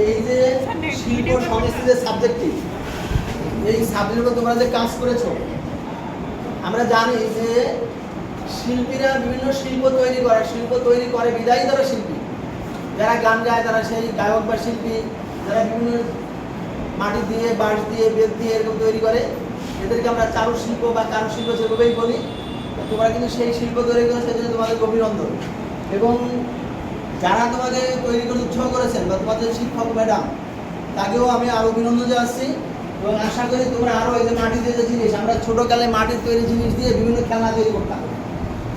এই যে শিল্প সংস্কৃতি সাবজেক্টটি এই সাবজেক্টে তোমরা যে কাজ করেছ, আমরা জানি যে শিল্পীরা বিভিন্ন শিল্প তৈরি করে, শিল্প তৈরি করে বিদায়ী তারা শিল্পী, যারা গান গায় তারা সেই গায়ক বা শিল্পী, যারা বিভিন্ন মাটি দিয়ে, বাঁশ দিয়ে, বেত দিয়ে এরকম তৈরি করে, এদেরকে আমরা চারু শিল্প বা কারু শিল্প যেভাবেই বলি, তোমরা কিন্তু সেই শিল্প তৈরি করে সেজন্য তোমাদের অভিনন্দন। এবং যারা তোমাকে তৈরি করতে উৎসাহ করেছেন, বা তোমাদের শিক্ষক ম্যাডাম, তাকেও আমি আরও অভিনন্দন জানাচ্ছি এবং আশা করি তোমরা আরও এই যে মাটি দিয়ে যে জিনিস, আমরা ছোটকালে মাটির তৈরি জিনিস দিয়ে বিভিন্ন খেলনা তৈরি করতাম,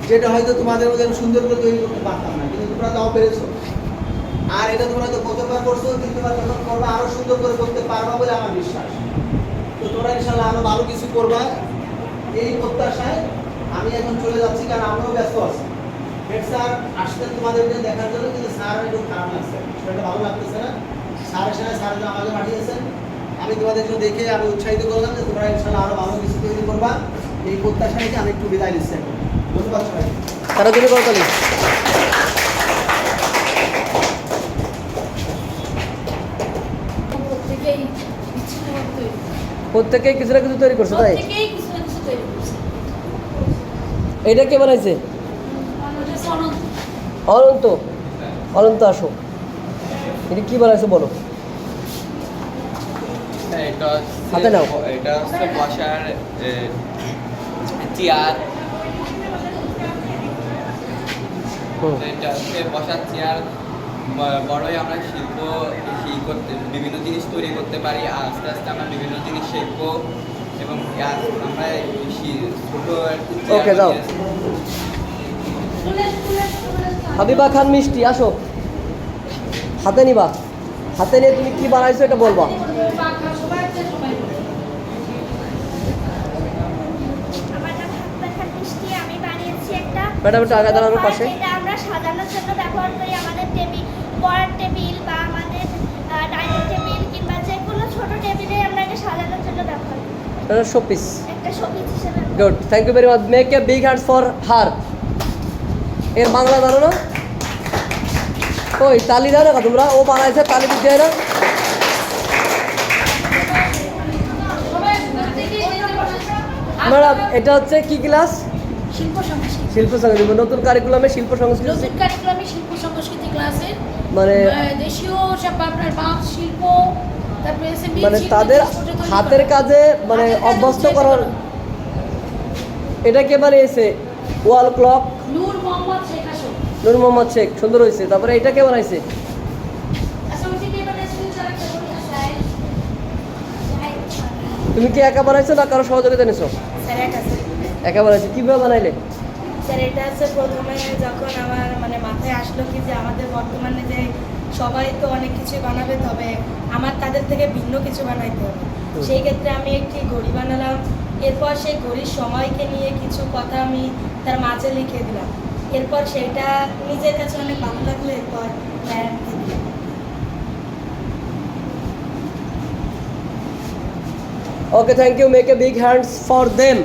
যেটা হয়তো তোমাদের মধ্যে সুন্দর করে তৈরি করতে পারতাম না, কিন্তু তোমরা তাও পেরেছ। আর এটা তোমরা তো কতবার করছ তোমরা যখন করবা, আরও সুন্দর করে করতে পারবা বলে আমার বিশ্বাস। তো তোমরা ইনশাল্লাহ আরও ভালো কিছু করবা। এই প্রত্যাশায় আমি এখন চলে যাচ্ছি, কারণ আমরাও ব্যস্ত আছি। হেড স্যার আসতেন তোমাদেরকে দেখার জন্য কিন্তু স্যার একটু খারাপ লাগছে। সেটা ভালো লাগতেছে না। স্যারের সাথে স্যার যে আমাকে পাঠিয়েছেন। আমি তোমাদের জন্য দেখে আমি উৎসাহিত করলাম যে তোমরা ইনশাল্লাহ আরও ভালো কিছু তৈরি করবা। এই প্রত্যাশা রেখে আমি একটু বিদায় নিচ্ছি ধন্যবাদ সবাই তারা করতালি প্রত্যেকেই কিছু না কিছু তৈরি করছে তাই? প্রত্যেকেই কিছু না কিছু তৈরি করছে। এটা কে বানাইছে? অনন্ত। অনন্ত আসো। এটা কি বানাইছে বলো? এটা হাতে নাও। এটা হচ্ছে বসার চেয়ার। এটা হচ্ছে বসার চেয়ার। বড়ই আমরা শিল্প করতে বিভিন্ন জিনিস তৈরি করতে পারি। আস্তে আস্তে আমরা বিভিন্ন জিনিস শিখব এবং আমরা ছোট একটু যাও। হাবিবা খান মিষ্টি আসো। হাতে নিবা। হাতে নিয়ে তুমি কি বানাইছো এটা বলবা। ম্যাডাম একটু আগে দাঁড়ানোর পাশে। আমরা সাজানোর জন্য ব্যবহার করি আমাদের টেবিল পড়ার টেবিল বা আমাদের ডাইনিং টেবিল কিংবা যে কোনো ছোট টেবিলে আমরা এটা সাজানোর জন্য ব্যবহার করি। এটা শোপিস। একটা শোপিস হিসেবে। Good thank you very much make a big hands for her এর বাংলা জানো না। ওই তালি দাও না তোমরা ও বানাইছে তালি দিতে হয় না। ম্যাডাম এটা হচ্ছে কি ক্লাস? শিল্প সংস্কৃতি। শিল্প সংস্কৃতি নতুন কারিকুলামে শিল্প সংস্কৃতি। নতুন কারিকুলামে শিল্প সংস্কৃতি ক্লাসে মানে দেশীয় সব আপনার বাঁশ শিল্প মানে তাদের হাতের কাজে মানে অভ্যস্ত করার এটা কে বানিয়েছে? Wall clock. নূর মোহাম্মদ শেখ সুন্দর হয়েছে তারপরে এটা কে বানাইছে? আচ্ছা তুমি কি একা বানাইছো না কারও সহযোগিতা নিছো? একা বানাইছো কীভাবে বানাইলে? স্যার এটা হচ্ছে প্রথমে যখন আমার মানে মাথায় আসলো কি যে আমাদের বর্তমানে যে সবাই তো অনেক কিছু বানাবে তবে আমার তাদের থেকে ভিন্ন কিছু বানাইতে হবে। সেই ক্ষেত্রে আমি একটি ঘড়ি বানালাম। এরপর সেই ঘড়ির সময়কে নিয়ে কিছু কথা আমি তার মাঝে লিখে দিলাম। এরপর সেটা নিজের কাছে অনেক ভালো লাগল এরপর ম্যাডামকে okay thank you make a big hands for them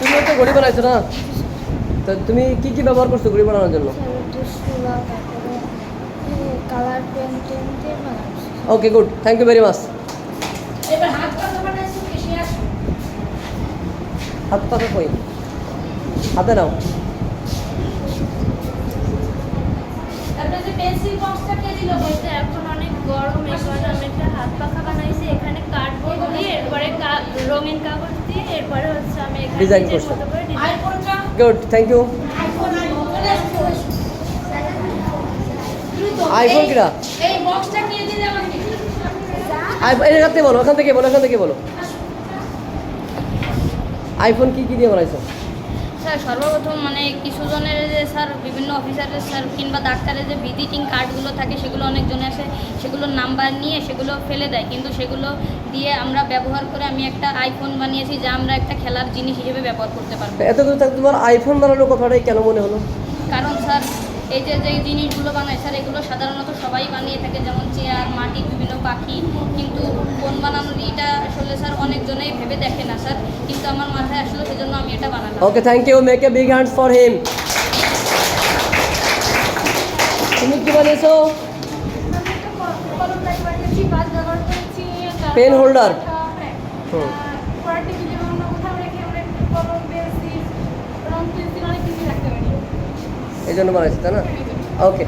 তুমি তো ঘড়ি বানাইছো না? তো তুমি কি কি ব্যবহার করছ ঘড়ি বানানোর জন্য? Colour painting okay good thank you very much এবার হাত পাতা বানাইছো এসে আসো হাত পাখা কই হাতে নাও তারপরে যে পেন্সিল বক্সটা কে দিল বলতে এখন অনেক গরম এবার আমি একটা হাত পাখা বানাইছি এখানে কার্ডবোর্ড দিয়ে এরপরে কা- রঙিন কাগজ দিয়ে এরপরে হচ্ছে আমি এখানে Design নিজের করছ। গুড থ্যাংক ইউ আইফোন দ্রুত, আইফোন এখান থেকে বলো ওখান থেকে বলো এখান থেকে বলো। আইফোন কি কি দিয়ে বানাইছো? স্যার সর্বপ্রথম মানে কিছু জনের যে স্যার বিভিন্ন অফিসারের স্যার কিংবা ডাক্তারের যে ভিজিটিং কার্ডগুলো থাকে সেগুলো অনেকজনে আসে সেগুলোর নাম্বার নিয়ে সেগুলো ফেলে দেয়। কিন্তু সেগুলো দিয়ে আমরা ব্যবহার করে আমি একটা আইফোন বানিয়েছি যা আমরা একটা খেলার জিনিস হিসেবে ব্যবহার করতে পারব। এত তোমার আইফোন বানানোর কথাটাই কেন মনে হলো? কারণ এই যে যে জিনিসগুলো বানায় স্যার এগুলো সাধারণত সবাই বানিয়ে থাকে যেমন চেয়ার মাটি বিভিন্ন পাখি কিন্তু ফোন বানানোর এটা আসলে স্যার অনেকজনেই ভেবে দেখে না স্যার কিন্তু আমার মাথায় আসলো সেজন্য আমি এটা বানালাম। Okay thank you make a big hands for him তুমি কি বানিয়েছো আমি হোল্ডার ক- কলম ব্যাগ বানিয়েছি বাস ব্যবহার করেছি তারপর Pen holder? হ্যাঁ হুম। পড়ার টেবিলে অন্য কোথাও রেখে আমরা একটু কলম পেন্সিল রং পেন্সিল অনেক কিছু রাখতে পারি এই জন্য বানাইছি তাই না? ওকে